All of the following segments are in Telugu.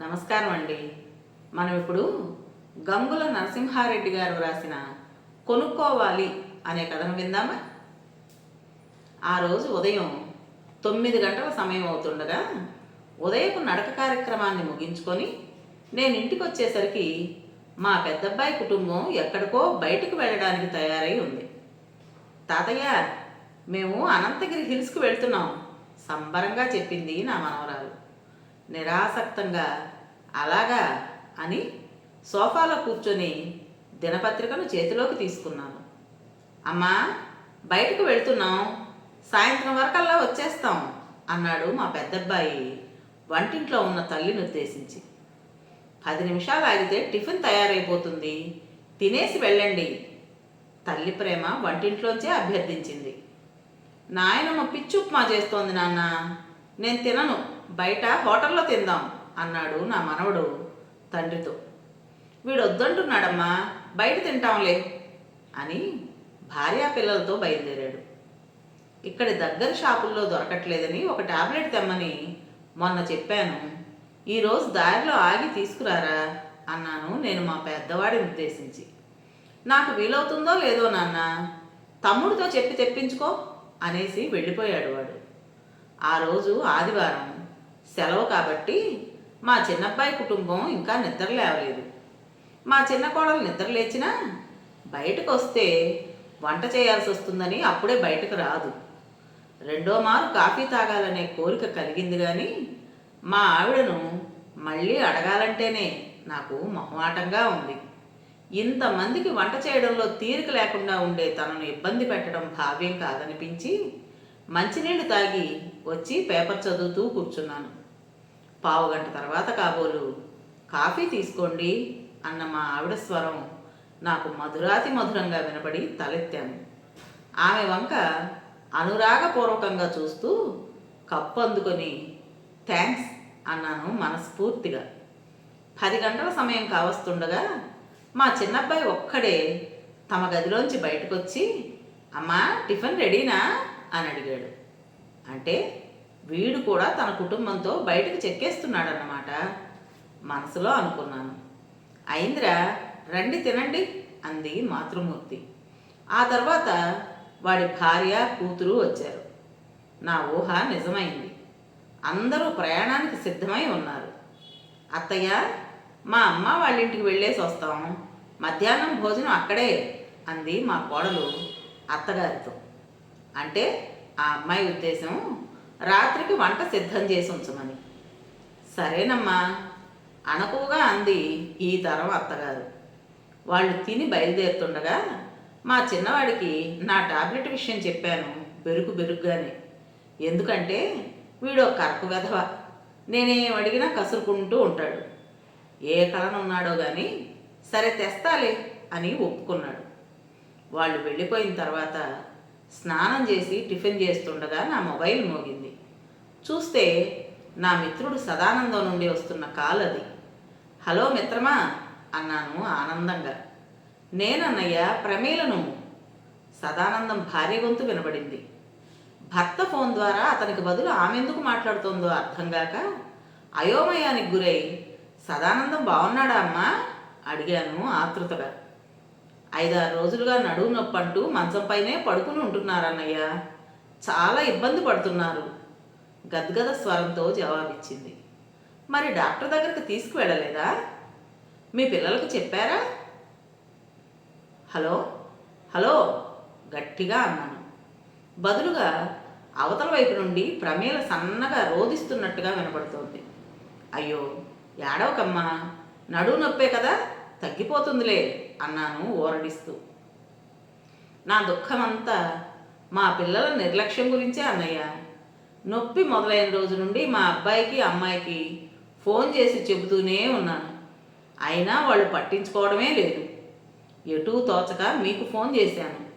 నమస్కారం అండి. మనం ఇప్పుడు గంగుల నరసింహారెడ్డి గారు వ్రాసిన కొనుక్కోవాలి అనే కథను విందామా? ఆ రోజు ఉదయం తొమ్మిది గంటల సమయం అవుతుండగా ఉదయపు నడక కార్యక్రమాన్ని ముగించుకొని నేను ఇంటికి వచ్చేసరికి మా పెద్దబ్బాయి కుటుంబం ఎక్కడికో బయటకు వెళ్ళడానికి తయారై ఉంది. తాతయ్య మేము అనంతగిరి హిల్స్కి వెళ్తున్నాం. సంబరంగా చెప్పింది నా మనవరాలు. నిరాసక్తంగా అలాగా అని సోఫాలో కూర్చొని దినపత్రికను చేతిలోకి తీసుకున్నాను. అమ్మా బయటకు వెళ్తున్నాం. సాయంత్రం వరకల్లా వచ్చేస్తాం అన్నాడు మా పెద్దబ్బాయి వంటింట్లో ఉన్న తల్లిని ఉద్దేశించి. పది నిమిషాలు ఆగితే టిఫిన్ తయారైపోతుంది. తినేసి వెళ్ళండి తల్లి ప్రేమ వంటింట్లోంచే అభ్యర్థించింది. నాయనమ్మ పిచ్చి ఉప్మా చేస్తోంది నాన్న నేను తినను. బయట హోటల్లో తిందాం అన్నాడు నా మనవడు తండ్రితో. వీడు వద్దంటున్నాడమ్మా బయట తింటాంలే అని భార్యా పిల్లలతో బయలుదేరాడు. ఇక్కడి దగ్గర షాపుల్లో దొరకట్లేదని ఒక టాబ్లెట్ తెమ్మని మొన్న చెప్పాను. ఈరోజు దారిలో ఆగి తీసుకురారా అన్నాను నేను మా పెద్దవాడిని ఉద్దేశించి. నాకు వీలవుతుందో లేదో నాన్న తమ్ముడితో చెప్పి తెప్పించుకో అనేసి వెళ్ళిపోయాడు వాడు. ఆ రోజు ఆదివారం సెలవు కాబట్టి మా చిన్నబ్బాయి కుటుంబం ఇంకా నిద్ర లేవలేదు. మా చిన్న కోడలు నిద్ర లేచినా బయటకు వస్తే వంట చేయాల్సి వస్తుందని అప్పుడే బయటకు రాదు. రెండో మారు కాఫీ తాగాలనే కోరిక కలిగింది కానీ మా ఆవిడను మళ్ళీ అడగాలంటేనే నాకు మొహమాటంగా ఉంది. ఇంతమందికి వంట చేయడంలో తీరిక లేకుండా ఉండే తనను ఇబ్బంది పెట్టడం భావ్యం కాదనిపించి మంచినీళ్ళు తాగి వచ్చి పేపర్ చదువుతూ కూర్చున్నాను. పావు గంట తర్వాత కాబోలు కాఫీ తీసుకోండి అన్న మా ఆవిడ స్వరం నాకు మధురాతి మధురంగా వినపడి తలెత్తాను. ఆమె వంక అనురాగపూర్వకంగా చూస్తూ కప్పు అందుకొని థ్యాంక్స్ అన్నాను మనస్ఫూర్తిగా. పది గంటల సమయం కావస్తుండగా మా చిన్నబ్బాయి ఒక్కడే తమ గదిలోంచి బయటకొచ్చి అమ్మా టిఫిన్ రెడీనా? అని అడిగాడు. అంటే వీడు కూడా తన కుటుంబంతో బయటకు చెక్కేస్తున్నాడన్నమాట. మనసులో అనుకున్నాను. అయిందిరా రండి తినండి అంది మాతృమూర్తి. ఆ తర్వాత వాడి భార్య కూతురు వచ్చారు. నా ఊహ నిజమైంది. అందరూ ప్రయాణానికి సిద్ధమై ఉన్నారు. అత్తయ్య మా అమ్మ వాళ్ళ ఇంటికి వెళ్ళేసి వస్తాం. మధ్యాహ్నం భోజనం అక్కడే అంది మా కోడలు అత్తగారితో. అంటే ఆ అమ్మాయి ఉద్దేశం రాత్రికి వంట సిద్ధం చేసి ఉంచమని. సరేనమ్మా అనకుగా అంది ఈ తరం అత్తగారు. వాళ్ళు తిని బయలుదేరుతుండగా మా చిన్నవాడికి నా టాబ్లెట్ విషయం చెప్పాను బెరుకు బెరుగ్గానే. ఎందుకంటే వీడు కరకు వెధవ. నేనేం అడిగినా కసురుకుంటూ ఉంటాడు. ఏ కలనున్నాడో కానీ సరే తెస్తాలే అని ఒప్పుకున్నాడు. వాళ్ళు వెళ్ళిపోయిన తర్వాత స్నానం చేసి టిఫిన్ చేస్తుండగా నా మొబైల్ మోగింది. చూస్తే నా మిత్రుడు సదానందం నుండి వస్తున్న కాల్ అది. హలో మిత్రమా అన్నాను ఆనందంగా. నేనన్నయ్య ప్రమేలను. సదానందం భార్య గొంతు వినబడింది. భర్త ఫోన్ ద్వారా అతనికి బదులు ఆమెందుకు మాట్లాడుతోందో అర్థం కాక అయోమయానికి గురై సదానందం బాగున్నాడా అమ్మా? అడిగాను ఆతృతగా. ఐదారు రోజులుగా నడువు నొప్పి అంటూ మంచంపైనే పడుకుని ఉంటున్నారన్నయ్య. చాలా ఇబ్బంది పడుతున్నారు. గద్గద స్వరంతో జవాబిచ్చింది. మరి డాక్టర్ దగ్గరికి తీసుకువెళ్ళలేదా? మీ పిల్లలకు చెప్పారా? హలో హలో గట్టిగా అన్నాను. బదులుగా అవతల వైపు నుండి ప్రమేల సన్నగా రోదిస్తున్నట్టుగా వినపడుతోంది. అయ్యో ఏడవకమ్మా నడువు నొప్పే కదా తగ్గిపోతుందిలే. అన్నాను ఓరడిస్తూ. నా దుఃఖమంతా మా పిల్లల నిర్లక్ష్యం గురించే అన్నయ్య. నొప్పి మొదలైన రోజు నుండి మా అబ్బాయికి అమ్మాయికి ఫోన్ చేసి చెబుతూనే ఉన్నాను. అయినా వాళ్ళు పట్టించుకోవడమే లేదు. ఎటూ తోచక మీకు ఫోన్ చేశాను.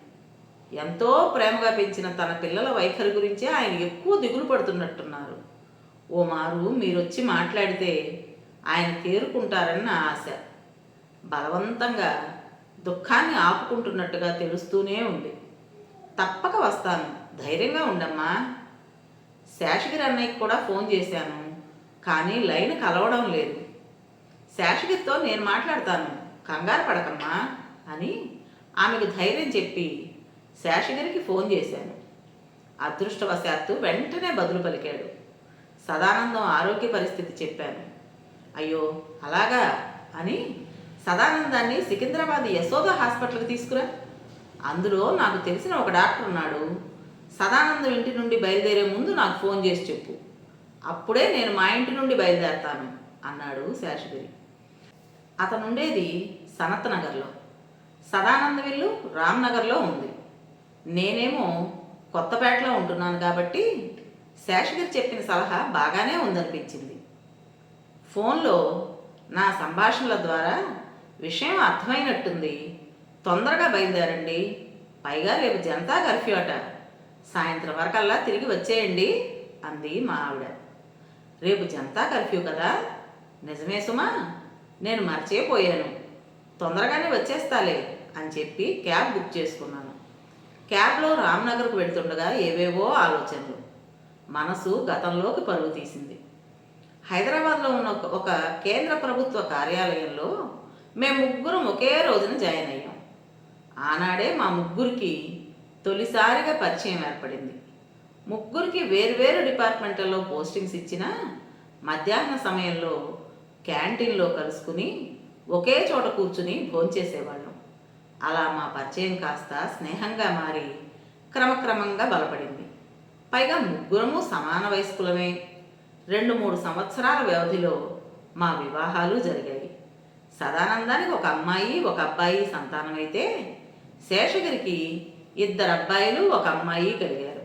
ఎంతో ప్రేమగా పెంచిన తన పిల్లల వైఖరి గురించే ఆయన ఎక్కువ దిగులు పడుతున్నట్టున్నారు. ఓ మారు మీరొచ్చి మాట్లాడితే ఆయన తేరుకుంటారని నా ఆశ. బలవంతంగా దుఃఖాన్ని ఆపుకుంటున్నట్టుగా తెలుస్తూనే ఉంది. తప్పక వస్తాను. ధైర్యంగా ఉండమ్మా. శేషగిరి అన్నయ్యకి కూడా ఫోన్ చేశాను. కానీ లైన్ కలవడం లేదు. శేషగిరితో నేను మాట్లాడతాను. కంగారు పడకమ్మా అని ఆమెకు ధైర్యం చెప్పి శేషగిరికి ఫోన్ చేశాను. అదృష్టవశాత్తు వెంటనే బదులు పలికాడు. సదానందం ఆరోగ్య పరిస్థితి చెప్పాను. అయ్యో అలాగా అని సదానందాన్ని సికింద్రాబాద్ యశోద హాస్పిటల్కి తీసుకురా. అందులో నాకు తెలిసిన ఒక డాక్టర్ ఉన్నాడు. సదానందం ఇంటి నుండి బయలుదేరే ముందు నాకు ఫోన్ చేసి చెప్పు. అప్పుడే నేను మా ఇంటి నుండి బయలుదేరతాను అన్నాడు శేషగిరి అతను ఉండేది సనత్ నగర్లో సదానంద విల్లు రామ్నగర్లో ఉంది. నేనేమో కొత్తపేటలో ఉంటున్నాను కాబట్టి శేషగిరి చెప్పిన సలహా బాగానే ఉందనిపించింది. ఫోన్లో నా సంభాషణల ద్వారా విషయం అర్థమైనట్టుంది. తొందరగా బయలుదేరండి. పైగా రేపు జనతా కర్ఫ్యూ అట. సాయంత్రం వరకల్లా తిరిగి వచ్చేయండి అంది మా ఆవిడ. రేపు జనతా కర్ఫ్యూ కదా? నిజమే సుమా నేను మర్చిపోయాను. తొందరగానే వచ్చేస్తాలే అని చెప్పి క్యాబ్ బుక్ చేసుకున్నాను. క్యాబ్లో రామ్నగర్కు వెళ్తుండగా ఏవేవో ఆలోచనలు. మనసు గతంలోకి పరుగు తీసింది. హైదరాబాద్లో ఉన్న ఒక- ఒక కేంద్ర ప్రభుత్వ కార్యాలయంలో మేము ముగ్గురం ఒకే రోజున జాయిన్ అయ్యాం. ఆనాడే మా ముగ్గురికి తొలిసారిగా పరిచయం ఏర్పడింది. ముగ్గురికి వేరువేరు డిపార్ట్మెంట్లలో పోస్టింగ్స్ ఇచ్చినా మధ్యాహ్న సమయంలో క్యాంటీన్లో కలుసుకుని ఒకే చోట కూర్చుని భోంచేసేవాళ్ళం. అలా మా పరిచయం కాస్త స్నేహంగా మారి క్రమక్రమంగా బలపడింది. పైగా ముగ్గురము సమాన వయస్కులమే. రెండు మూడు సంవత్సరాల వ్యవధిలో మా వివాహాలు జరిగాయి. సదానందానికి ఒక అమ్మాయి ఒక అబ్బాయి సంతానం అయితే శేషగిరికి ఇద్దరు అబ్బాయిలు ఒక అమ్మాయి కలిగారు.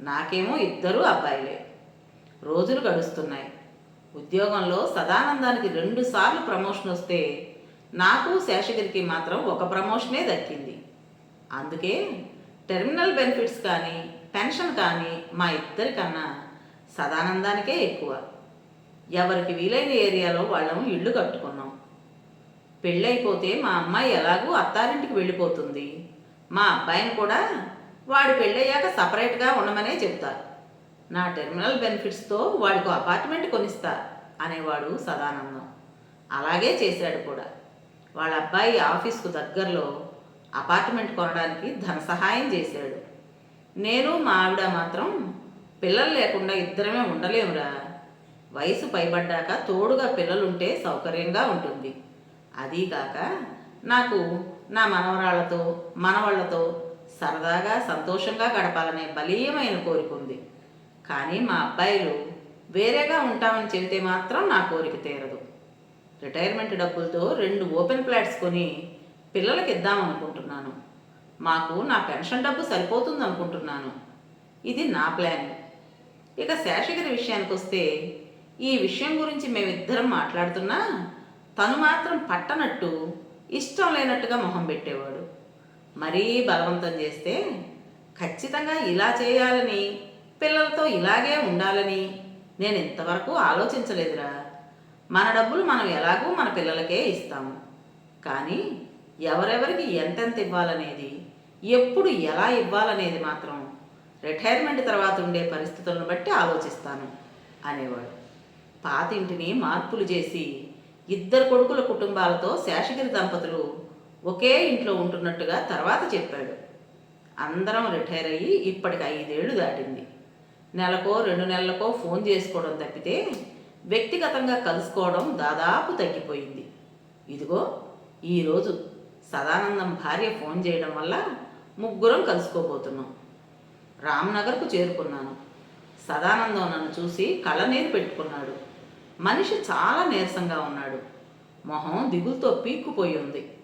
నాకేమో ఇద్దరు అబ్బాయిలే. రోజులు గడుస్తున్నాయి. ఉద్యోగంలో సదానందానికి రెండు సార్లు ప్రమోషన్ వస్తే నాకు శేషగిరికి మాత్రం ఒక ప్రమోషనే దక్కింది. అందుకే టెర్మినల్ బెనిఫిట్స్ కానీ పెన్షన్ కానీ మా ఇద్దరికన్నా సదానందానికే ఎక్కువ. ఎవరికి వీలైన ఏరియాలో వాళ్ళము ఇల్లు కట్టుకున్నాం. పెళ్ళైపోతే మా అమ్మాయి ఎలాగూ అత్తారింటికి వెళ్ళిపోతుంది. మా అబ్బాయిని కూడా వాడు పెళ్ళయ్యాక సపరేట్గా ఉండమనే చెప్తారు. నా టెర్మినల్ బెనిఫిట్స్తో వాడికి అపార్ట్మెంట్ కొనిస్తా అనేవాడు సదానందం. అలాగే చేశాడు కూడా. వాళ్ళ అబ్బాయి ఆఫీస్కు దగ్గరలో అపార్ట్మెంట్ కొనడానికి ధన సహాయం చేశాడు. నేను మా ఆవిడ మాత్రం పిల్లలు లేకుండా ఇద్దరమే ఉండలేమురా. వయసు పైబడ్డాక తోడుగా పిల్లలుంటే సౌకర్యంగా ఉంటుంది. అదీగాక నాకు నా మనవరాళ్ళతో మనవాళ్ళతో సరదాగా సంతోషంగా గడపాలనే బలీయమైన కోరిక ఉంది. కానీ మా అబ్బాయిలు వేరేగా ఉంటామని చెబితే మాత్రం నా కోరిక తీరదు. రిటైర్మెంట్ డబ్బులతో రెండు ఓపెన్ ఫ్లాట్స్ కొని పిల్లలకి ఇద్దాం అనుకుంటున్నాను మాకు నా పెన్షన్ డబ్బు సరిపోతుంది అనుకుంటున్నాను ఇది నా ప్లాన్. ఇక శేషగిరి విషయానికి వస్తే ఈ విషయం గురించి మేమిద్దరం మాట్లాడుతున్నా తను మాత్రం పట్టనట్టు ఇష్టం లేనట్టుగా మొహం పెట్టేవాడు. మరీ బలవంతం చేస్తే ఖచ్చితంగా ఇలా చేయాలని పిల్లలతో ఇలాగే ఉండాలని నేను ఇంతవరకు ఆలోచించలేదురా. మన డబ్బులు మనం ఎలాగూ మన పిల్లలకే ఇస్తాము. కానీ ఎవరెవరికి ఎంతెంత ఇవ్వాలనేది ఎప్పుడు ఎలా ఇవ్వాలనేది మాత్రం రిటైర్మెంట్ తర్వాత ఉండే పరిస్థితులను బట్టి ఆలోచిస్తాను అనేవాడు. పాతింటిని మార్పులు చేసి ఇద్దరు కొడుకుల కుటుంబాలతో శేషగిరి దంపతులు ఒకే ఇంట్లో ఉంటున్నట్టుగా తర్వాత చెప్పాడు. అందరం రిటైర్ అయ్యి ఇప్పటికి ఐదేళ్ళు దాటింది. నెలకో రెండు నెలలకో ఫోన్ చేసుకోవడం తప్పితే వ్యక్తిగతంగా కలుసుకోవడం దాదాపు తగ్గిపోయింది. ఇదిగో ఈరోజు సదానందం భార్య ఫోన్ చేయడం వల్ల ముగ్గురం కలుసుకోబోతున్నాం. రామ్నగర్కు చేరుకున్నాను. సదానందం నన్ను చూసి కళ్ళనీరు పెట్టుకున్నాడు. మనిషి చాలా నీరసంగా ఉన్నాడు. మొహం దిగులతో పీక్కుపోయి ఉంది.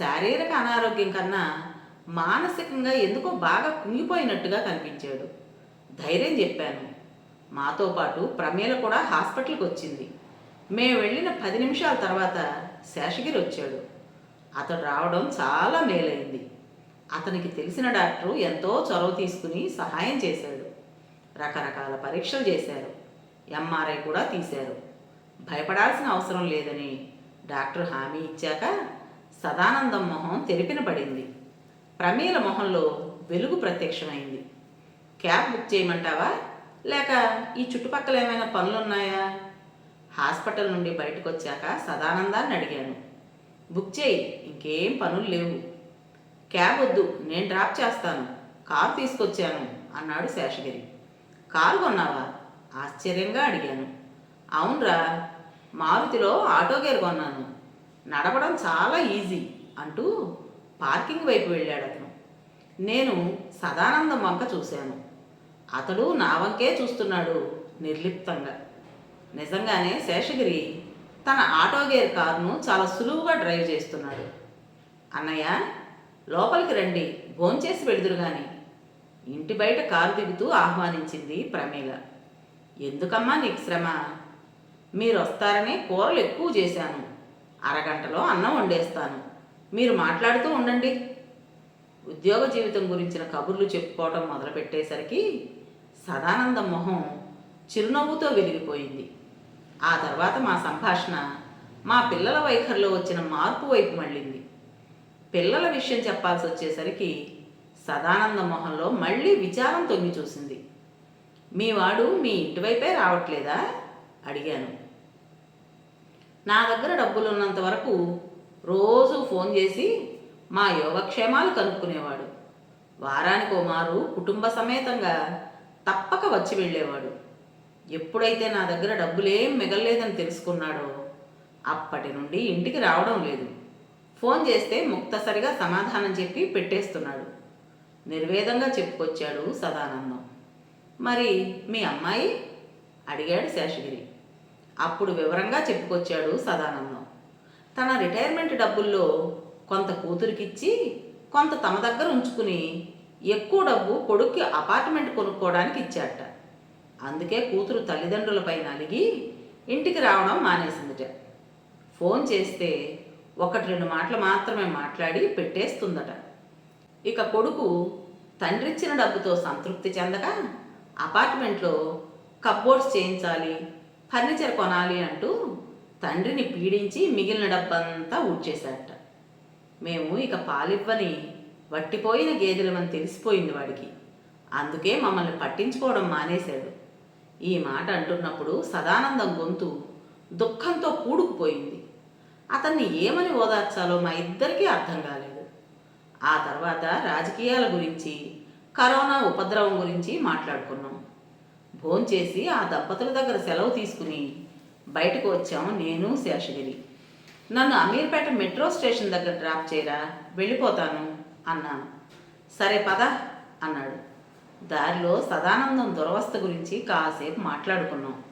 శారీరక అనారోగ్యం కన్నా మానసికంగా ఎందుకో బాగా కుంగిపోయినట్టుగా కనిపించాడు. ధైర్యం చెప్పాను. మాతో పాటు ప్రమేల కూడా హాస్పిటల్కి వచ్చింది. మేము వెళ్ళిన పది నిమిషాల తర్వాత శేషగిరి వచ్చాడు. అతడు రావడం చాలా మేలైంది. అతనికి తెలిసిన డాక్టరు ఎంతో చొరవ తీసుకుని సహాయం చేశాడు. రకరకాల పరీక్షలు చేశారు. ఎంఆర్ఐ కూడా తీశారు. భయపడాల్సిన అవసరం లేదని డాక్టర్ హామీ ఇచ్చాక సదానందం మొహం తెరిపిన పడింది. ప్రమీల మొహంలో వెలుగు ప్రత్యక్షమైంది. క్యాబ్ బుక్ చేయమంటావా? లేక ఈ చుట్టుపక్కల ఏమైనా పనులున్నాయా? హాస్పిటల్ నుండి బయటకు వచ్చాక సదానందాన్ని అడిగాను. బుక్ చేయి ఇంకేం పనులు లేవు. క్యాబ్ వద్దు నేను డ్రాప్ చేస్తాను. కారు తీసుకొచ్చాను అన్నాడు శేషగిరి. కారు కొన్నావా? ఆశ్చర్యంగా అడిగాను. అవునరా మారుతిలో ఆటో గేర్ కొన్నాను. నడవడం చాలా ఈజీ అంటూ పార్కింగ్ వైపు వెళ్ళాడు అతను నేను సదానందం వంక చూశాను. అతడు నా వంకే చూస్తున్నాడు నిర్లిప్తంగా. నిజంగానే శేషగిరి తన ఆటో గేర్ కారును చాలా సులువుగా డ్రైవ్ చేస్తున్నాడు. అన్నయ్య లోపలికి రండి భోంచేసి వెడుదురు గాని. ఇంటి బయట కారు దిగుతూ ఆహ్వానించింది ప్రమీల. ఎందుకమ్మా నీకు శ్రమ? మీరు వస్తారని కూరలు ఎక్కువ చేశాను. అరగంటలో అన్నం వండేస్తాను. మీరు మాట్లాడుతూ ఉండండి. ఉద్యోగ జీవితం గురించిన కబుర్లు చెప్పుకోవడం మొదలుపెట్టేసరికి సదానంద మొహం చిరునవ్వుతో వెలిగిపోయింది. ఆ తర్వాత మా సంభాషణ మా పిల్లల వైఖరిలో వచ్చిన మార్పు వైపు మళ్ళింది. పిల్లల విషయం చెప్పాల్సి వచ్చేసరికి సదానంద మొహంలో మళ్ళీ విచారం తొంగి చూసింది. మీ వాడు మీ ఇంటి వైపే రావట్లేదా? అడిగాను. నా దగ్గర డబ్బులు ఉన్నంత వరకు రోజు ఫోన్ చేసి మా యోగక్షేమాలు కనుక్కునేవాడు. వారానికి మారు కుటుంబ సమేతంగా తప్పక వచ్చి వెళ్ళేవాడు. ఎప్పుడైతే నా దగ్గర డబ్బులేం మిగలలేదని తెలుసుకున్నాడో అప్పటి నుండి ఇంటికి రావడం లేదు. ఫోన్ చేస్తే ముక్తసరిగా సమాధానం చెప్పి పెట్టేస్తున్నాడు. నిర్వేదంగా చెప్పుకొచ్చాడు సదానందం. మరి మీ అమ్మాయి? అడిగాడు శేషగిరి. అప్పుడు వివరంగా చెప్పుకొచ్చాడు సదానందం. తన రిటైర్మెంట్ డబ్బుల్లో కొంత కూతురికిచ్చి కొంత తమ దగ్గర ఉంచుకుని ఎక్కువ డబ్బు కొడుక్కి అపార్ట్మెంట్ కొనుక్కోవడానికి ఇచ్చాట అందుకే కూతురు తల్లిదండ్రులపై నలిగి ఇంటికి రావడం మానేసిందిట. ఫోన్ చేస్తే ఒకటి రెండు మాటలు మాత్రమే మాట్లాడి పెట్టేస్తుందట. ఇక కొడుకు తండ్రిచ్చిన డబ్బుతో సంతృప్తి చెందక అపార్ట్మెంట్లో కప్బోర్డ్స్ చేయించాలి ఫర్నిచర్ కొనాలి అంటూ తండ్రిని పీడించి మిగిలిన డబ్బంతా ఊడ్చేశాడట మేము ఇక పాలివ్వని వట్టిపోయిన గేదెలమని తెలిసిపోయింది వాడికి. అందుకే మమ్మల్ని పట్టించుకోవడం మానేశాడు. ఈ మాట అంటున్నప్పుడు సదానందం గొంతు దుఃఖంతో కూడుకుపోయింది. అతన్ని ఏమని ఓదార్చాలో మా ఇద్దరికీ అర్థం కాలేదు. ఆ తర్వాత రాజకీయాల గురించి కరోనా ఉపద్రవం గురించి మాట్లాడుకున్నాం. భోంచేసి ఆ దంపతుల దగ్గర సెలవు తీసుకుని బయటకు వచ్చాము నేను శేషగిరి. నన్ను అమీర్పేట మెట్రో స్టేషన్ దగ్గర డ్రాప్ చేయరా? వెళ్ళిపోతాను అన్నాను. సరే పద అన్నాడు. దారిలో సదానందం దురవస్థ గురించి కాసేపు మాట్లాడుకున్నాం.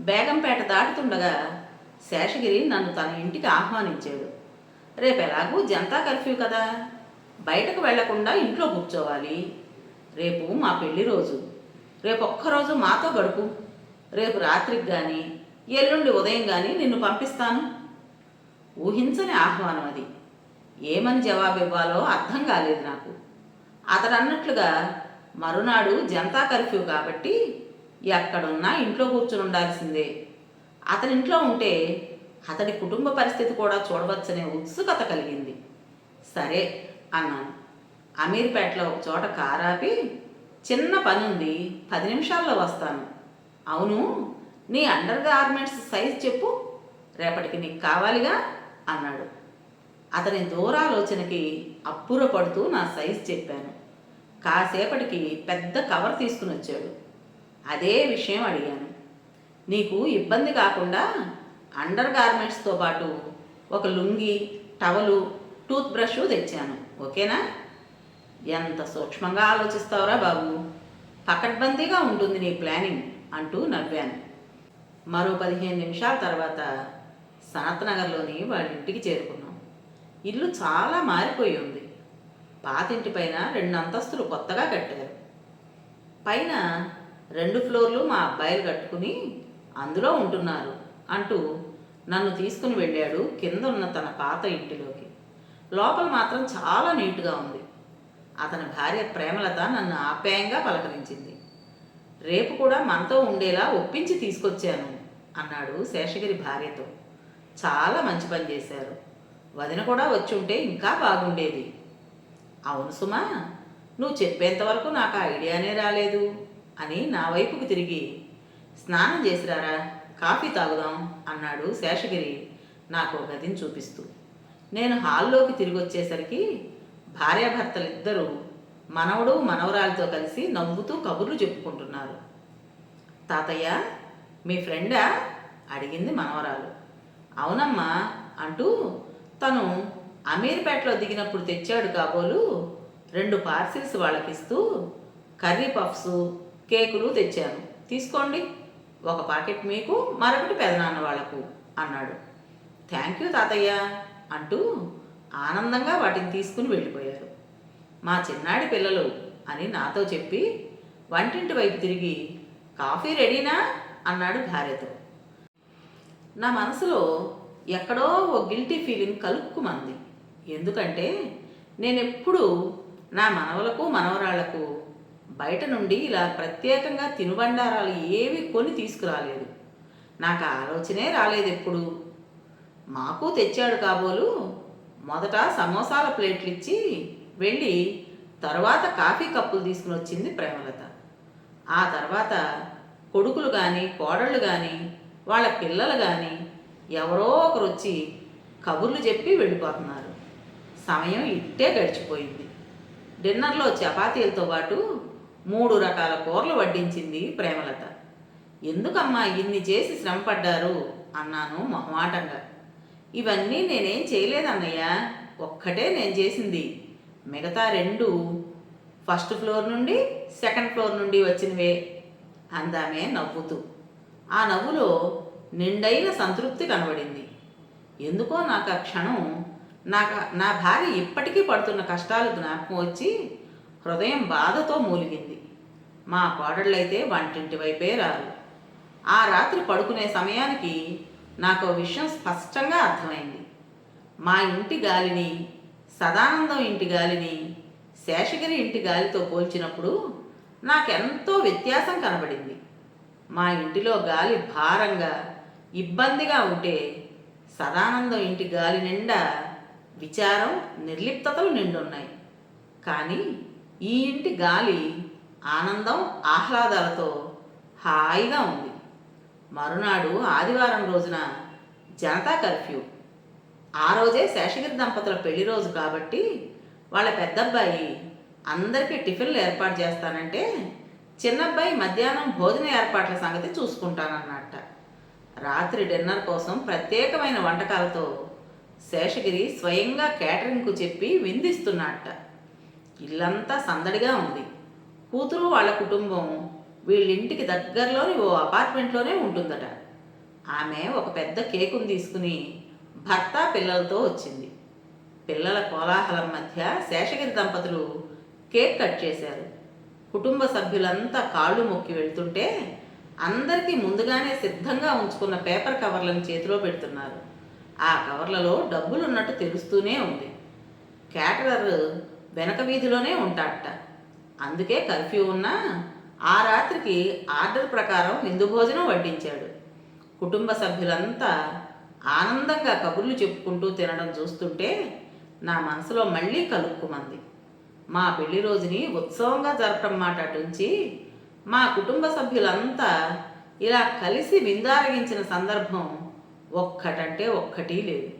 బేగంపేట దాటుతుండగా శేషగిరి నన్ను తన ఇంటికి ఆహ్వానించాడు. రేపు ఎలాగూ జనతా కర్ఫ్యూ కదా? బయటకు వెళ్ళకుండా ఇంట్లో కూర్చోవాలి. రేపు మా పెళ్ళి రోజు. రేపు ఒక్కరోజు మాతో గడుపు. రేపు రాత్రికి కానీ ఎల్లుండి ఉదయం కానీ నిన్ను పంపిస్తాను. ఊహించని ఆహ్వానం అది. ఏమని జవాబు ఇవ్వాలో అర్థం కాలేదు నాకు. అతడు అన్నట్లుగా మరునాడు జనతా కర్ఫ్యూ కాబట్టి ఎక్కడున్నా ఇంట్లో కూర్చుని ఉండాల్సిందే. అతని ఇంట్లో ఉంటే అతడి కుటుంబ పరిస్థితి కూడా చూడవచ్చనే ఉత్సుకత కలిగింది. సరే అన్నాను. అమీర్పేటలో ఒక చోట కారాపి చిన్న పని ఉంది పది నిమిషాల్లో వస్తాను. అవును నీ అండర్ గార్మెంట్స్ సైజ్ చెప్పు రేపటికి నీకు కావాలిగా అన్నాడు. అతని దూరాలోచనకి అప్పురపడుతూ నా సైజ్ చెప్పాను. కాసేపటికి పెద్ద కవర్ తీసుకుని వచ్చాడు. అదే విషయం అడిగాను. నీకు ఇబ్బంది కాకుండా అండర్ గార్మెంట్స్తో పాటు ఒక లుంగి టవలు టూత్ బ్రష్ తెచ్చాను. ఓకేనా? ఎంత సూక్ష్మంగా ఆలోచిస్తావురా బాబు? పకడ్బందీగా ఉంటుంది నీ ప్లానింగ్ అంటూ నవ్వాను. మరో పదిహేను నిమిషాల తర్వాత సనత్ నగర్లోని వాళ్ళ ఇంటికి చేరుకున్నాం. ఇల్లు చాలా మారిపోయి ఉంది. పాతింటి పైన రెండు అంతస్తులు కొత్తగా కట్టారు. పైన రెండు ఫ్లోర్లు మా అబ్బాయిలు కట్టుకుని అందులో ఉంటున్నారు అంటూ నన్ను తీసుకుని వెళ్ళాడు కింద ఉన్న తన పాత ఇంటిలోకి. లోపల మాత్రం చాలా నీట్గా ఉంది. అతని భార్య ప్రేమలత నన్ను ఆప్యాయంగా పలకరించింది. రేపు కూడా మనతో ఉండేలా ఒప్పించి తీసుకొచ్చాను అన్నాడు శేషగిరి భార్యతో. చాలా మంచి పని చేశారు. వదిన కూడా వచ్చి ఉంటే ఇంకా బాగుండేది. అవును సుమా నువ్వు చెప్పేంతవరకు నాకు ఆ ఐడియానే రాలేదు అని నా వైపుకు తిరిగి స్నానం చేసిరారా కాఫీ తాగుదాం అన్నాడు శేషగిరి నాకు ఒక గదిని చూపిస్తూ. నేను హాల్లోకి తిరిగి వచ్చేసరికి భార్యాభర్తలిద్దరూ మనవడు మనవరాలతో కలిసి నవ్వుతూ కబుర్లు చెప్పుకుంటున్నారు. తాతయ్య మీ ఫ్రెండా? అడిగింది మనవరాలు. అవునమ్మా అంటూ తను అమీర్పేటలో దిగినప్పుడు తెచ్చాడు కాబోలు రెండు పార్సిల్స్ వాళ్ళకిస్తూ కర్రీ పఫ్స్ కేకులు తెచ్చాను. తీసుకోండి ఒక పాకెట్ మీకు మరొకటి పెదనాన్న వాళ్ళకు అన్నాడు. థ్యాంక్ యూ తాతయ్య అంటూ ఆనందంగా వాటిని తీసుకుని వెళ్ళిపోయారు. మా చిన్నాడి పిల్లలు అని నాతో చెప్పి వంటింటి వైపు తిరిగి కాఫీ రెడీనా? అన్నాడు భార్యతో. నా మనసులో ఎక్కడో ఓ గిల్టీ ఫీలింగ్ కలుక్కుమంది. ఎందుకంటే నేనెప్పుడు నా మనవలకు మనవరాళ్ళకు బయట నుండి ఇలా ప్రత్యేకంగా తినుబండారాలు ఏవి కొని తీసుకురాలేదు. నాకు ఆ ఆలోచనే రాలేదు ఎప్పుడు మాకు తెచ్చాడు కాబోలు మొదట సమోసాల ప్లేట్లు ఇచ్చి వెళ్ళి తర్వాత కాఫీ కప్పులు తీసుకుని వచ్చింది ప్రేమలత. ఆ తర్వాత కొడుకులు కానీ కోడళ్ళు కానీ వాళ్ళ పిల్లలు కానీ ఎవరో ఒకరు వచ్చి కబుర్లు చెప్పి వెళ్ళిపోతున్నారు. సమయం ఇట్టే గడిచిపోయింది. డిన్నర్లో చపాతీలతో పాటు మూడు రకాల కూరలు వడ్డించింది ప్రేమలత. ఎందుకమ్మా ఇన్ని చేసి శ్రమపడ్డారు? అన్నాను మొహమాటంగా. ఇవన్నీ నేనేం చేయలేదన్నయ్య ఒక్కటే నేను చేసింది. మిగతా రెండు ఫస్ట్ ఫ్లోర్ నుండి సెకండ్ ఫ్లోర్ నుండి వచ్చినవే. అందామే నవ్వుతూ. ఆ నవ్వులో నిండైన సంతృప్తి కనబడింది. ఎందుకో నాకు ఆ క్షణం నాకు నా భార్య ఇప్పటికీ పడుతున్న కష్టాలు జ్ఞాపకం వచ్చి హృదయం బాధతో మూలిగింది. మా కోడళ్ళైతే వంటింటి వైపే రారు. ఆ రాత్రి పడుకునే సమయానికి నాకు ఓ విషయం స్పష్టంగా అర్థమైంది. మా ఇంటి గాలిని సదానందం ఇంటి గాలిని శేషగిరి ఇంటి గాలితో పోల్చినప్పుడు నాకెంతో వ్యత్యాసం కనబడింది. మా ఇంటిలో గాలి భారంగా ఇబ్బందిగా ఉంటే సదానందం ఇంటి గాలి నిండా విచారం నిర్లిప్తతలు నిండున్నాయి. కానీ ఈ ఇంటి గాలి ఆనందం ఆహ్లాదాలతో హాయిగా ఉంది. మరునాడు ఆదివారం రోజున జనతా కర్ఫ్యూ. ఆ రోజే శేషగిరి దంపతుల పెళ్ళి రోజు కాబట్టి వాళ్ళ పెద్దబ్బాయి అందరికీ టిఫిన్లు ఏర్పాటు చేస్తానంటే చిన్నబ్బాయి మధ్యాహ్నం భోజన ఏర్పాట్ల సంగతి చూసుకుంటానన్నట్ట. రాత్రి డిన్నర్ కోసం ప్రత్యేకమైన వంటకాలతో శేషగిరి స్వయంగా కేటరింగ్కు చెప్పి విందిస్తున్నట్ట. ఇల్లంతా సందడిగా ఉంది. కూతురు వాళ్ళ కుటుంబం వీళ్ళింటికి దగ్గరలోని ఓ అపార్ట్మెంట్లోనే ఉంటుందట. ఆమె ఒక పెద్ద కేకును తీసుకుని భర్త పిల్లలతో వచ్చింది. పిల్లల కోలాహలం మధ్య శేషగిరి దంపతులు కేక్ కట్ చేశారు. కుటుంబ సభ్యులంతా కాళ్ళు మొక్కి వెళ్తుంటే అందరికీ ముందుగానే సిద్ధంగా ఉంచుకున్న పేపర్ కవర్లను చేతిలో పెడుతున్నారు. ఆ కవర్లలో డబ్బులున్నట్టు తెలుస్తూనే ఉంది. క్యాటరర్ వెనక వీధిలోనే ఉంటాడట. అందుకే కర్ఫ్యూ ఉన్నా ఆ అతనికి ఆర్డర్ ప్రకారం విందు భోజనం వడ్డించాడు. కుటుంబ సభ్యులంతా ఆనందంగా కబుర్లు చెప్పుకుంటూ తినడం చూస్తుంటే నా మనసులో మళ్ళీ కలుక్కుమంది. మా పెళ్ళి రోజుని ఉత్సవంగా జరపడం మాట అటుంచి మా కుటుంబ సభ్యులంతా ఇలా కలిసి విందారగించిన సందర్భం ఒక్కటంటే ఒక్కటి లేదు.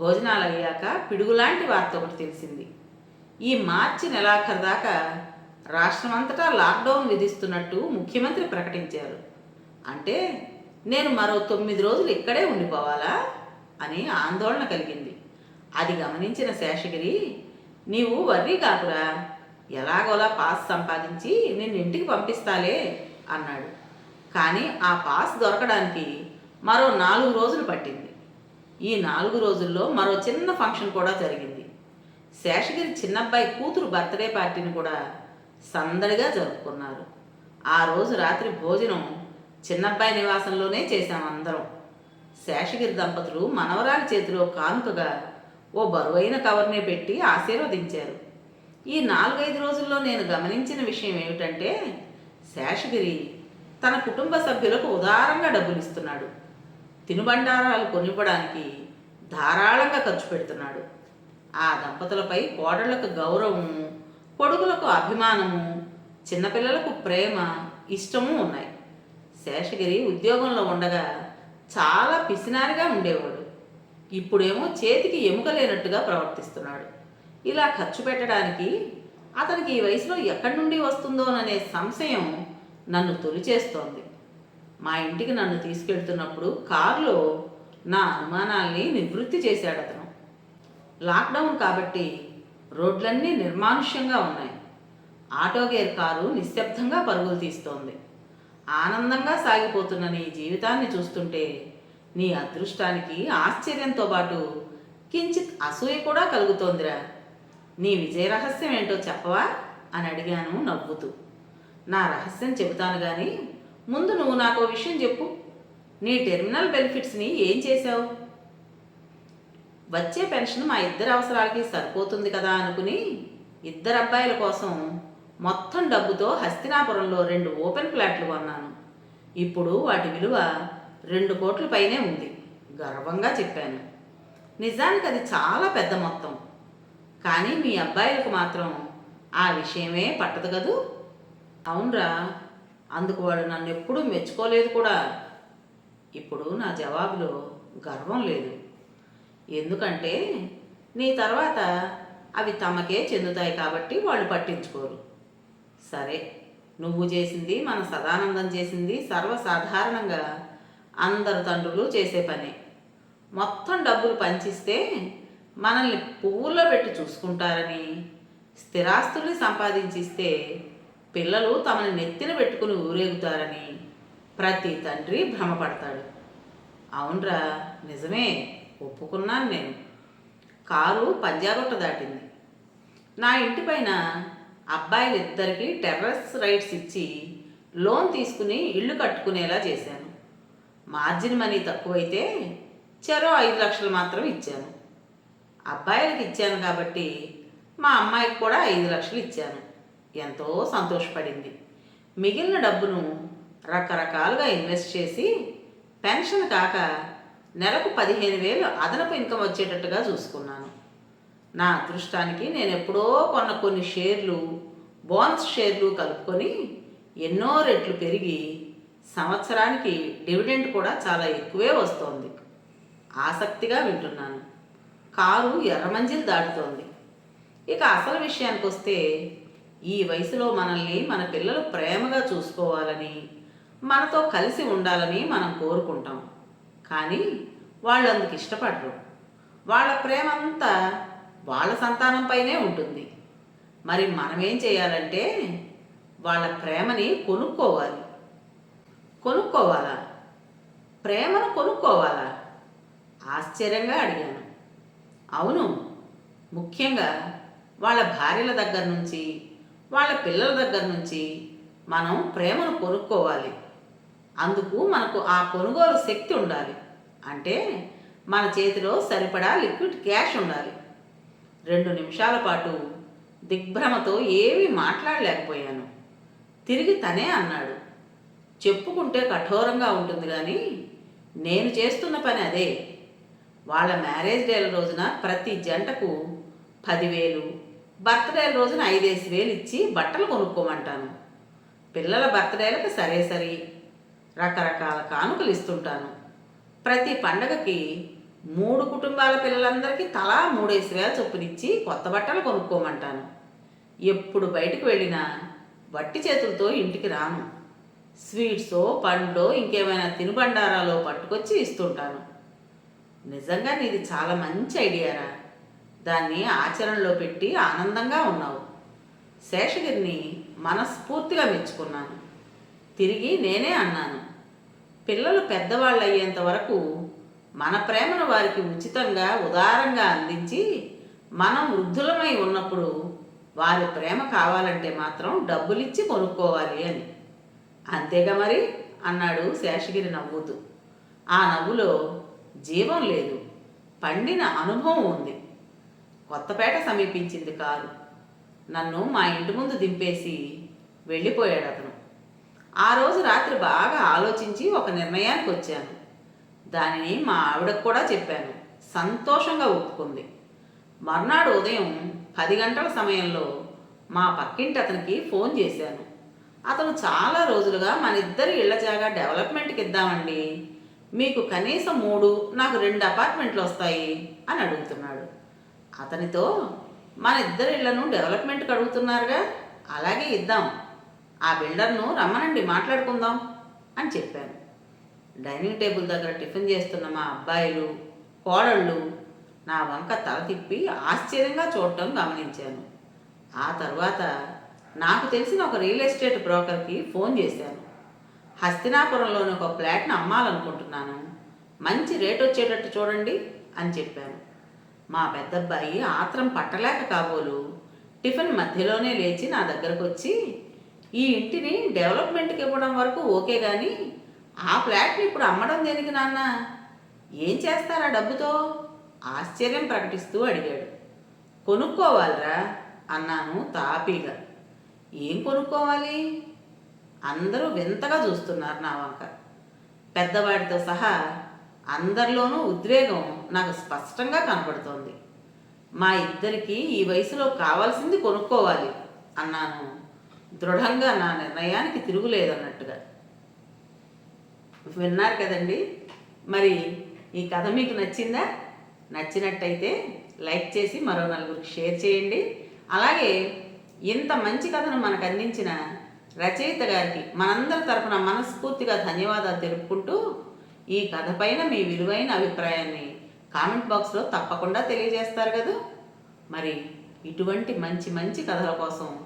భోజనాలు అయ్యాక పిడుగులాంటి వార్త ఒకటి తెలిసింది. ఈ మార్చి నెలాఖరు దాకా రాష్ట్రమంతటా లాక్డౌన్ విధిస్తున్నట్టు ముఖ్యమంత్రి ప్రకటించారు. అంటే నేను మరో తొమ్మిది రోజులు ఇక్కడే ఉండిపోవాలా అని ఆందోళన కలిగింది. అది గమనించిన శేషగిరి నీవు వర్రీ కాకురా ఎలాగోలా పాస్ సంపాదించి నిన్ను ఇంటికి పంపిస్తాలే అన్నాడు. కానీ ఆ పాస్ దొరకడానికి మరో నాలుగు రోజులు పట్టింది. ఈ నాలుగు రోజుల్లో మరో చిన్న ఫంక్షన్ కూడా జరిగింది. శేషగిరి చిన్నబ్బాయి కూతురు బర్త్డే పార్టీని కూడా సందడిగా జరుపుకున్నారు. ఆ రోజు రాత్రి భోజనం చిన్నబ్బాయి నివాసంలోనే చేశాం అందరం. శేషగిరి దంపతులు మనవరాలి చేతిలో కానుకగా ఓ బరువైన కవర్నే పెట్టి ఆశీర్వదించారు. ఈ నాలుగైదు రోజుల్లో నేను గమనించిన విషయం ఏమిటంటే శేషగిరి తన కుటుంబ సభ్యులకు ఉదారంగా డబ్బులు ఇస్తున్నాడు తినుబండారాలు కొనివ్వడానికి ధారాళంగా ఖర్చు పెడుతున్నాడు. ఆ దంపతులపై కోడళ్ళకు గౌరవము కొడుకులకు అభిమానము చిన్నపిల్లలకు ప్రేమ ఇష్టము ఉన్నాయి. శేషగిరి ఉద్యోగంలో ఉండగా చాలా పిసినారిగా ఉండేవాడు. ఇప్పుడేమో చేతికి ఎముక లేనట్టుగా ప్రవర్తిస్తున్నాడు. ఇలా ఖర్చు పెట్టడానికి అతనికి ఈ వయసులో ఎక్కడి నుండి వస్తుందోననే సంశయం నన్ను తొలిచేస్తోంది. మా ఇంటికి నన్ను తీసుకెళ్తున్నప్పుడు కారులో నా అనుమానాల్ని నివృత్తి చేశాడు అతను లాక్డౌన్ కాబట్టి రోడ్లన్నీ నిర్మానుష్యంగా ఉన్నాయి. ఆటో గేర్ కారు నిశ్శబ్దంగా పరుగులు తీస్తోంది. ఆనందంగా సాగిపోతున్న నీ జీవితాన్ని చూస్తుంటే నీ అదృష్టానికి ఆశ్చర్యంతో పాటు కించిత్ అసూయ కూడా కలుగుతోందిరా. నీ విజయ రహస్యం ఏంటో చెప్పవా? అని అడిగాను నవ్వుతూ. నా రహస్యం చెబుతాను కానీ ముందు నువ్వు నాకు విషయం చెప్పు. నీ టెర్మినల్ బెనిఫిట్స్ని ఏం చేశావు? వచ్చే పెన్షన్ మా ఇద్దరు అవసరాలకి సరిపోతుంది కదా అనుకుని ఇద్దరు అబ్బాయిల కోసం మొత్తం డబ్బుతో హస్తినాపురంలో రెండు ఓపెన్ ఫ్లాట్లు కొన్నాను. ఇప్పుడు వాటి విలువ రెండు కోట్ల పైనే ఉంది గర్వంగా చెప్పాను. నిజానికి అది చాలా పెద్ద మొత్తం. కానీ మీ అబ్బాయిలకు మాత్రం ఆ విషయమే పట్టదు కదూ? అవునరా అందుకు వాడు నన్ను ఎప్పుడూ మెచ్చుకోలేదు కూడా. ఇప్పుడు నా జవాబులో గర్వం లేదు. ఎందుకంటే నీ తర్వాత అవి తమకే చెందుతాయి కాబట్టి వాళ్ళు పట్టించుకోరు. సరే నువ్వు చేసింది మన సదానందం చేసింది సర్వసాధారణంగా అందరు తండ్రులు చేసే పని. మొత్తం డబ్బులు పంచిస్తే మనల్ని పువ్వుల్లో పెట్టి చూసుకుంటారని స్థిరాస్తుల్ని సంపాదించిస్తే పిల్లలు తమని నెత్తిన పెట్టుకుని ఊరేగుతారని ప్రతి తండ్రి భ్రమపడతాడు. అవునరా నిజమే. ఒప్పుకున్నాను నేను. కారు పంజాగుట్ట దాటింది. నా ఇంటి పైన అబ్బాయిలిద్దరికీ టెర్రస్ రైట్స్ ఇచ్చి లోన్ తీసుకుని ఇల్లు కట్టుకునేలా చేశాను. మార్జిన్ మనీ తక్కువైతే చెరో ఐదు లక్షలు మాత్రం ఇచ్చాను. అబ్బాయిలకి ఇచ్చాను కాబట్టి మా అమ్మాయికి కూడా ఐదు లక్షలు ఇచ్చాను. ఎంతో సంతోషపడింది. మిగిలిన డబ్బును రకరకాలుగా ఇన్వెస్ట్ చేసి పెన్షన్ కాక నెలకు పదిహేను వేలు అదనపు ఇన్కమ్ వచ్చేటట్టుగా చూసుకున్నాను. నా అదృష్టానికి నేను ఎప్పుడో కొన్న కొన్ని షేర్లు బోనస్ షేర్లు కలుపుకొని ఎన్నో రెట్లు పెరిగి సంవత్సరానికి డివిడెంట్ కూడా చాలా ఎక్కువే వస్తోంది. ఆసక్తిగా వింటున్నాను. కారు ఎర్రమంజిల్ దాటుతోంది. ఇక అసలు విషయానికి వస్తే ఈ వయసులో మనల్ని మన పిల్లలు ప్రేమగా చూసుకోవాలని మనతో కలిసి ఉండాలని మనం కోరుకుంటాం. కానీ వాళ్ళు అందుకు ఇష్టపడరు. వాళ్ళ ప్రేమ అంతా వాళ్ళ సంతానంపైనే ఉంటుంది. మరి మనమేం చేయాలంటే వాళ్ళ ప్రేమని కొనుక్కోవాలి. కొనుక్కోవాలా? ప్రేమను కొనుక్కోవాలా? ఆశ్చర్యంగా అడిగాను. అవును ముఖ్యంగా వాళ్ళ భార్యల దగ్గర నుంచి వాళ్ళ పిల్లల దగ్గర నుంచి మనం ప్రేమను కొనుక్కోవాలి. అందుకు మనకు ఆ కొనుగోలు శక్తి ఉండాలి. అంటే మన చేతిలో సరిపడా లిక్విడ్ క్యాష్ ఉండాలి. రెండు నిమిషాల పాటు దిగ్భ్రమతో ఏమీ మాట్లాడలేకపోయాను. తిరిగి తనే అన్నాడు. చెప్పుకుంటే కఠోరంగా ఉంటుంది కానీ నేను చేస్తున్న పని అదే. వాళ్ళ మ్యారేజ్ డేల రోజున ప్రతి జంటకు పదివేలు బర్త్డేల రోజున ఐదేసి వేలు ఇచ్చి బట్టలు కొనుక్కోమంటాను. పిల్లల బర్త్డేలకు సరే సరి రకరకాల కానుకలు ఇస్తుంటాను. ప్రతి పండగకి మూడు కుటుంబాల పిల్లలందరికీ తలా మూడేసి వేల చొప్పునిచ్చి కొత్త బట్టలు కొనుక్కోమంటాను. ఎప్పుడు బయటకు వెళ్ళినా వట్టి చేతులతో ఇంటికి రాను. స్వీట్సో పండ్లో ఇంకేమైనా తినుబండారాలో పట్టుకొచ్చి ఇస్తుంటాను. నిజంగా నీది చాలా మంచి ఐడియారా? దాన్ని ఆచరణలో పెట్టి ఆనందంగా ఉన్నావు. శేషగిరిని మనస్ఫూర్తిగా మెచ్చుకున్నాను. తిరిగి నేనే అన్నాను. పిల్లలు పెద్దవాళ్ళు అయ్యేంత వరకు మన ప్రేమను వారికి ఉచితంగా ఉదారంగా అందించి మనం వృద్ధులమై ఉన్నప్పుడు వారి ప్రేమ కావాలంటే మాత్రం డబ్బులిచ్చి కొనుక్కోవాలి అని. అంతేగా మరి? అన్నాడు శేషగిరి నవ్వుతూ. ఆ నవ్వులో జీవం లేదు పండిన అనుభవం ఉంది. కొత్తపేట సమీపించింది కారు. నన్ను మా ఇంటి ముందు దింపేసి వెళ్ళిపోయాడు అతను. ఆ రోజు రాత్రి బాగా ఆలోచించి ఒక నిర్ణయానికి వచ్చాను. దానిని మా ఆవిడకు కూడా చెప్పాను. సంతోషంగా ఒప్పుకుంది. మర్నాడు ఉదయం పది గంటల సమయంలో మా పక్కింటి అతనికి ఫోన్ చేశాను. అతను చాలా రోజులుగా మన ఇద్దరి ఇళ్ళ జాగా డెవలప్మెంట్కి ఇద్దామండి. మీకు కనీసం మూడు నాకు రెండు అపార్ట్మెంట్లు వస్తాయి అని అడుగుతున్నాడు. అతనితో మన ఇద్దరి ఇళ్ళను డెవలప్మెంట్కి అడుగుతున్నారుగా అలాగే ఇద్దాం. ఆ బిల్డర్ను రమ్మనండి మాట్లాడుకుందాం అని చెప్పాను. డైనింగ్ టేబుల్ దగ్గర టిఫిన్ చేస్తున్న మా అబ్బాయిలు కోడళ్ళు నా వంక తల తిప్పి ఆశ్చర్యంగా చూడటం గమనించాను. ఆ తర్వాత నాకు తెలిసిన ఒక రియల్ ఎస్టేట్ బ్రోకర్కి ఫోన్ చేశాను. హస్తినాపురంలోని ఒక ఫ్లాట్ను అమ్మాలనుకుంటున్నాను. మంచి రేట్ వచ్చేటట్టు చూడండి అని చెప్పాను. మా పెద్దబ్బాయి ఆత్రం పట్టలేక కాబోలు టిఫిన్ మధ్యలోనే లేచి నా దగ్గరకు వచ్చి ఈ ఇంటిని డెవలప్మెంట్కి ఇవ్వడం వరకు ఓకే కానీ ఆ ఫ్లాట్ని ఇప్పుడు అమ్మడం దేనికి నాన్న? ఏం చేస్తారా డబ్బుతో? ఆశ్చర్యం ప్రకటిస్తూ అడిగాడు. కొనుక్కోవాలిరా అన్నాను తాపీగా. ఏం కొనుక్కోవాలి? అందరూ వింతగా చూస్తున్నారు నా వంక. పెద్దవాడితో సహా అందరిలోనూ ఉద్వేగం నాకు స్పష్టంగా కనపడుతోంది. మా ఇద్దరికి ఈ వయసులో కావాల్సింది కొనుక్కోవాలి అన్నాను దృఢంగా నా నిర్ణయానికి తిరుగులేదన్నట్టుగా. విన్నారు కదండి. మరి ఈ కథ మీకు నచ్చిందా? నచ్చినట్టయితే లైక్ చేసి మరో నలుగురికి షేర్ చేయండి. అలాగే ఇంత మంచి కథను మనకు అందించిన రచయిత గారికి మనందరి తరఫున మనస్ఫూర్తిగా ధన్యవాదాలు తెలుపుకుంటూ ఈ కథ పైన మీ విలువైన అభిప్రాయాన్ని కామెంట్ బాక్స్లో తప్పకుండా తెలియజేస్తారు కదా. మరి ఇటువంటి మంచి మంచి కథల కోసం